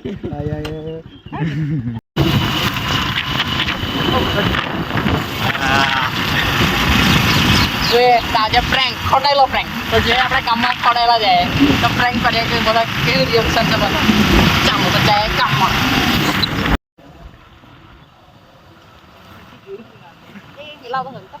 gue tanya prank kau dah lo prank kerja apa kamu kau dah lah deh kau prank pada ke mana ke dia pesan sama kamu percaya kamu lau có hưởng cấp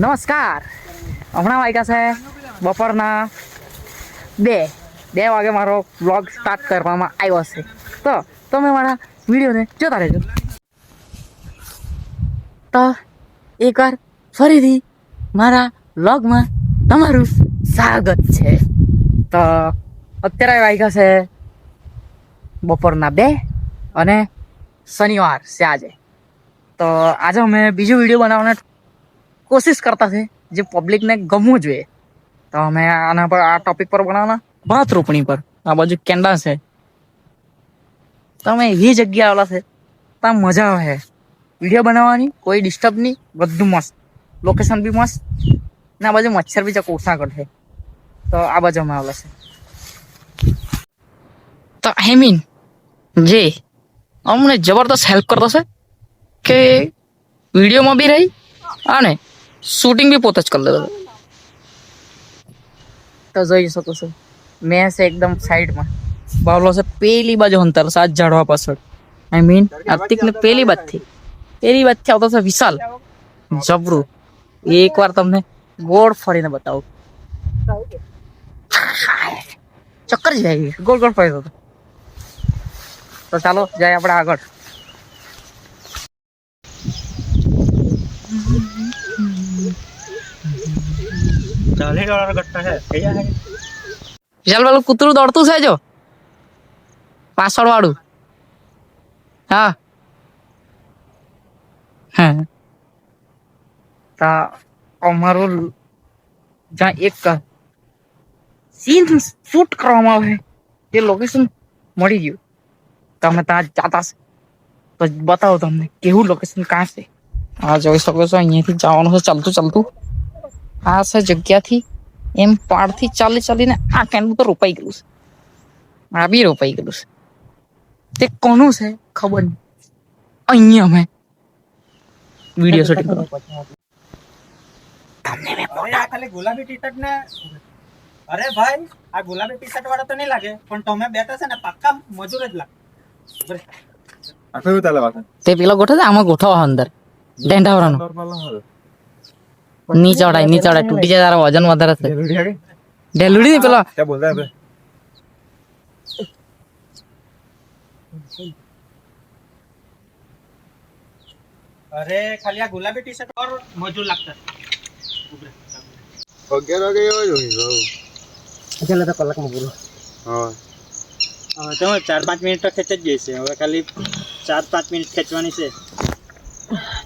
નમસ્કાર. હમણાં વાગ્યા છે બપોરના બે. બે વાગે મારો blog start કરવામાં આવ્યો છે. તો તમે મારા વિડીયોને જોતા રહેજો. તો એકવાર ફરીથી મારા બ્લોગમાં તમારું સ્વાગત છે. તો અત્યારે વાગ્યા છે બપોરના બે અને શનિવાર છે આજે. તો આજે અમે બીજો વીડિયો બનાવવાનો કોશિશ કરતા છે જે પબ્લિકને ગમવું જોઈએ. તો અમે આના પર, આ ટોપિક પર બનાવવાના. ભાત રોપણી પર. આ બાજુ કેન્ડા છે. તમે એવી જગ્યા આવેલા છે. ત્યાં મજા આવે વીડિયો બનાવવાની, કોઈ ડિસ્ટર્બ નહીં. બધું મસ્ત. લોકેશન બી મસ્ત. ને આ બાજુ મચ્છર બી ચક ઓછા કરશે તો આ બાજુ અમે આવેલા છે. તો આઈ મીન જે અમને જબરદસ્ત હેલ્પ કરતો છે કે વિડીયોમાં બી રહી અને શૂટિંગ બી પોતે જ કરી લેતો તો જોઈ શકો છો. મેં છે એકદમ સાઈડમાં. બાવલો છે પેલી બાજુ અંતર સાત ઝાડવા પાછળ. આઈ મીન ને પેલી બાજથી. પેલી બાજથી આવતો છે વિશાલ. જબરું. એકવાર તમને ગોળ ફરીને બતાવું. ચક્કર જાય ગોળ ગોળ ફરી તો ચાલો, જાય આપણે આગળ. ચાલીસ ડોલર કટ્ટા છે થઈ જાય વિશાલ પેલું કૂતરું દોડતું છે જો પાછળ વાળું હા હા તા અમારું જ્યાં એક સીન શૂટ કરવામાં આવે તે લોકેશન મળી ગયું તમે ત્યાં જાતા છે તો બતાવો તમને કેવું લોકેશન કાં છે આ જોઈ શકો છો અહીંયાથી જવાનું છે ચાલતું ચાલતું આ છે જગ્યાથી એમ પાડથી ચાલી ચાલીને આ કેન્ડલ તો રોપાઈ ગયું છે. આ બી રોપાઈ ગયું છે. તે કોનું છે ખબર નહીં. અહીંયા અમે વીડિયો શૂટિંગ કરો તમને મેં અરે ખાલી ગુલાબી ટી શર્ટ ને અરે ભાઈ આ ગુલાબી ટી શર્ટ વાળા તો નહીં લાગે પણ તમે બેઠા છે ને પાક્કા મજૂર જ લાગે. આખું તાલે વાત તે પેલો ગોઠો છે આમાં ગોઠવવા અંદર. ડેંડાવરાનો ની ચડાયની ચડાય. તૂટી જાય તારા વજન વધારે છે. ઢેલુડી નહીં પેલો? હા. હવે ચાર પાંચ મિનિટ તો ખેંચ જ જઈશે. હવે ખાલી ચાર પાંચ મિનિટ ખેંચવાની છે.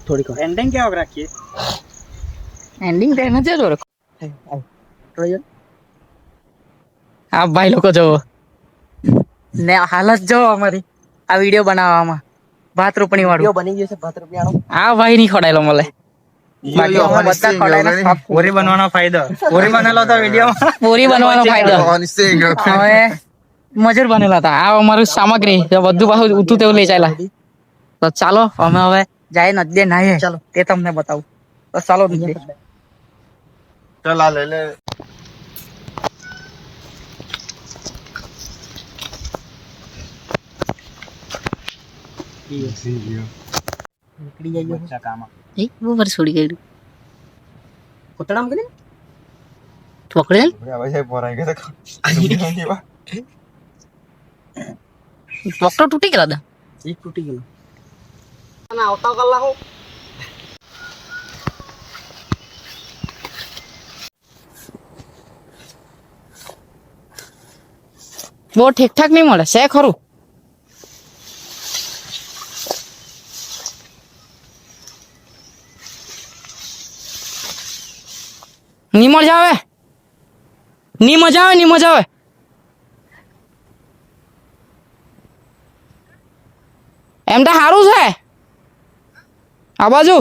થોડીક એન્ડિંગ ક્યાં રાખીએ? એન્ડિંગ તો એને જ રાખો. આ ભાઈ લોકો જોવો ને હાલત જોવો અમારી આ વીડિયો બનાવવામાં. ભાત રોપણી વાળું બની ગયો છે ભાત રૂપિયાનો આ ભાઈ ની ખોડાયેલો મળે. બાકી અમે બધા ખોડાઈને સાફ પૂરી બનવાનો ફાયદો. પૂરી બનેલો તો વીડિયો પૂરી બનવાનો ફાયદો. હવે મજૂર બનેલા હતા. આ અમારું સામગ્રી બધું પાછું ઉઠું તેવું લઈ ચાલ્યા. તો ચાલો અમે હવે જાય નદી નાહીએ ચાલો. તે તમને બતાવું. તો ચાલો ચલા લે લે. નીકળી જાય બચ્ચા કામ. એ વો વર છોડી ગયું કોતડામ કરીને ચોકડે હવે તૂટી ગયેલા દા તૂટી ગયેલો આવતા કલાક બહુ ઠીકઠાક નહીં મળે, છે ખરું? ની મજા આવે? ની મજા આવે, ની મજા આવે? એમ તો સારું છે. આ બાજુ?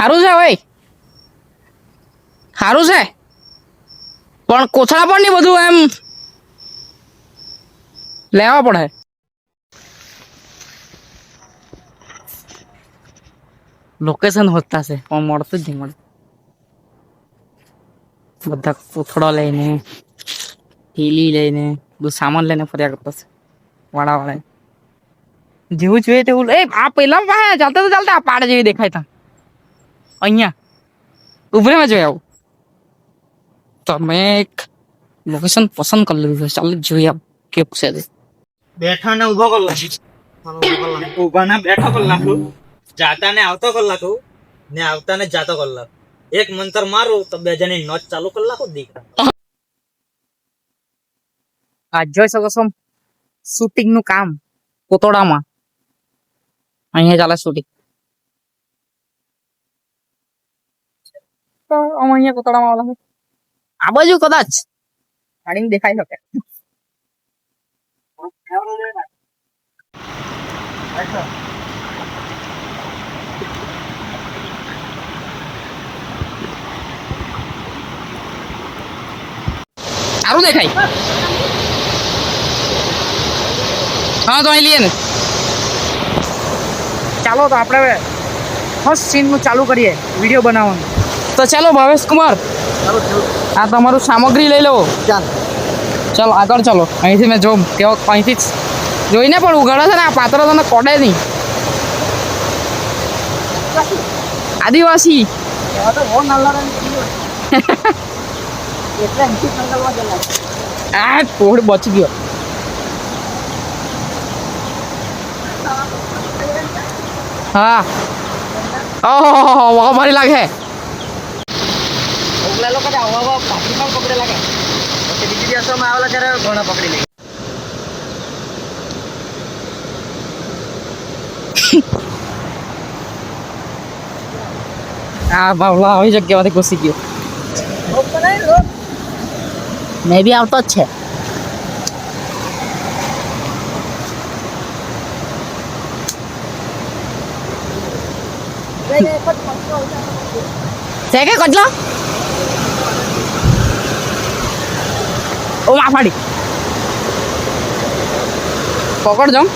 સારું છે ભાઈ? સારું છે? પણ કોથળા પણ નહીં બધું એમ લેવા પડે. લોકેશન હોતા છે, પણ મળતું જ નહીં મળે બધા કોથળો લઈને, થેલી લઈને, બધું સામાન લઈને ફર્યા કરતા છે વાળા વાળા જેવું જોઈએ તેવું એ, આ પાસે ચાલતા ચાલતા, આ પાડ જેવી દેખાય તા. અહીંયા. ઉભરેમાં જોઈ આવું. તમે એક લોકેશન પસંદ કરી લીધું છે. ચાલો જોઈ આવ કેવું છે બેઠા ને ઊભો કરી નાખું ઊભા ના બેઠો કરી નાખું જાતા ને આવતો કરી નાખું ને આવતા ને જાતો કરી નાખું એક મંતર મારું તો બે જણી નોટ ચાલુ કરી નાખું દીકરા. આ જોઈ શકો છો. શૂટિંગનું કામ કોતોડામાં. અહીંયા ચાલે શૂટિંગ. તો અમે અહીંયા કોતોડામાં આવેલા છે. આ બાજુ કદાચ. પાણી દેખાઈ શકે. સારું દેખાય. હા તો અહીં લઈએ ને. ચાલો તો આપણે ફર્સ્ટ સીનનું ચાલુ કરીએ. વીડિયો બનાવવાનું. તો ચાલો ભાવેશ કુમાર આ તમારું સામગ્રી લઈ લો. ચાલ. ચાલો આગળ ચાલો. અહીંથી મેં જોઉં કેવો અહીંથી જ જોઈને પણ ઉઘાડે છે ને આ પાત્ર તને કોડે નહીં. આદિવાસી. આ કોડ બચી ગયો. હા. ઓહો બહુ મારી લાગે. ઓગલા લોકો આવા આવા પાછી પણ પકડે લાગે પછી બીજી દિવસોમાં આવેલા ત્યારે ઘણા પકડી લઈ આ બાવલા આવી જગ્યામાંથી ઘૂસી ગયો મે બી આવતો જ છે છે કે કટલો ઓ માં ફાડી. પકડ જમ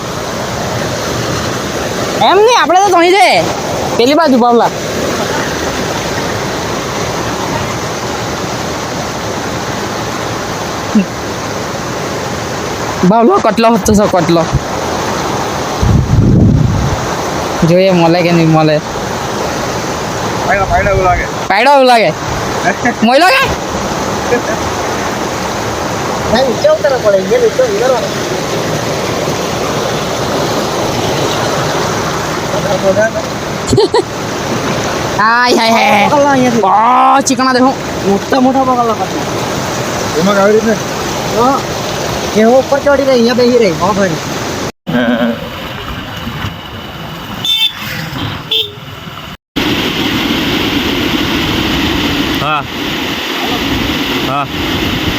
એમ નહીં આપણે તો અહીં છે. પેલી બાજુ બાવલા ભાવલો કટલો હતો છો કટલો. જોઈએ મળે કે નહીં મળે. પાયડા એવું લાગે. પાયડો એવું લાગે. મોઈ લાગે? નીચે ઉતરવું પડે અહીંયા નીચે ઉતરવાનું હાય હાય હાય પકડલા અહીંયાથી ઓ ચીકણા દેખો મોટા મોટા પકડલા પાછા એમાં આવી રીતે હા એવો ઉપર ચડી રહી અહીંયા બેસી રહી હા ભાઈ હા હા